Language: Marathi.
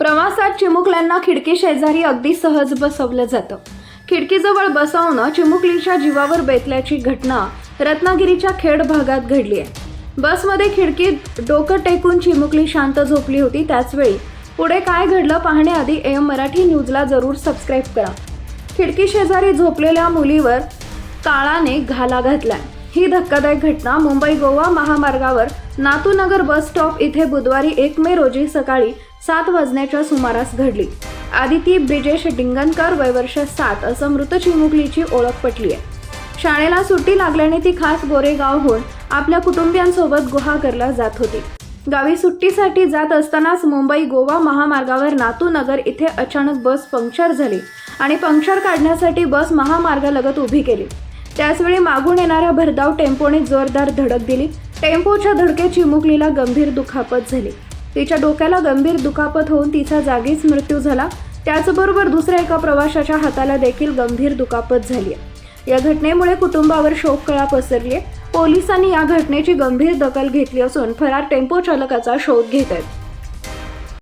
प्रवासात चिमुकल्यांना खिडकी शेजारी अगदी सहज बसवलं जातं. खिडकीजवळ बसवणं चिमुकलीच्या जीवावर बेतल्याची घटना रत्नागिरीच्या खेड भागात घडली आहे. बसमध्ये खिडकीत डोकं टेकून चिमुकली शांत झोपली होती. त्याचवेळी पुढे काय घडलं पाहण्याआधी एम मराठी न्यूजला जरूर सबस्क्राईब करा. खिडकी शेजारी झोपलेल्या मुलीवर काळाने घाला घातलाय. ही धक्कादायक घटना मुंबई गोवा महामार्गावर नातूनगर बस स्टॉप इथे बुधवारी एक मे रोजी सकाळी सात वाजण्याच्या सुमारास घडली. आदिती ब्रिजेश डिंगनकर वयवर्ष सात असं मृत चिमुकलीची ओळख पटली आहे शाळेला सुट्टी लागल्याने ती खास गोरेगावहून आपल्या कुटुंबियांसोबत गुहागरला जात होती. गावी सुट्टीसाठी जात असतानाच मुंबई गोवा महामार्गावर नातूनगर इथे अचानक बस पंक्चर झाली आणि पंक्चर काढण्यासाठी बस महामार्गालगत उभी केली. त्याचवेळी मागून येणाऱ्या भरधाव टेम्पोने जोरदार धडक दिली. टेम्पोच्या धडकेत चिमुकलीला गंभीर दुखापत झाली. तिच्या डोक्याला गंभीर दुखापत होऊन तिचा जागीच मृत्यू झाला. त्याचबरोबर दुसऱ्या एका प्रवाशाच्या हाताला देखील गंभीर दुखापत झाली आहे. या घटनेमुळे कुटुंबावर शोककळा पसरली आहे. पोलिसांनी या घटनेची गंभीर दखल घेतली असून फरार टेम्पो चालकाचा शोध घेत आहेत.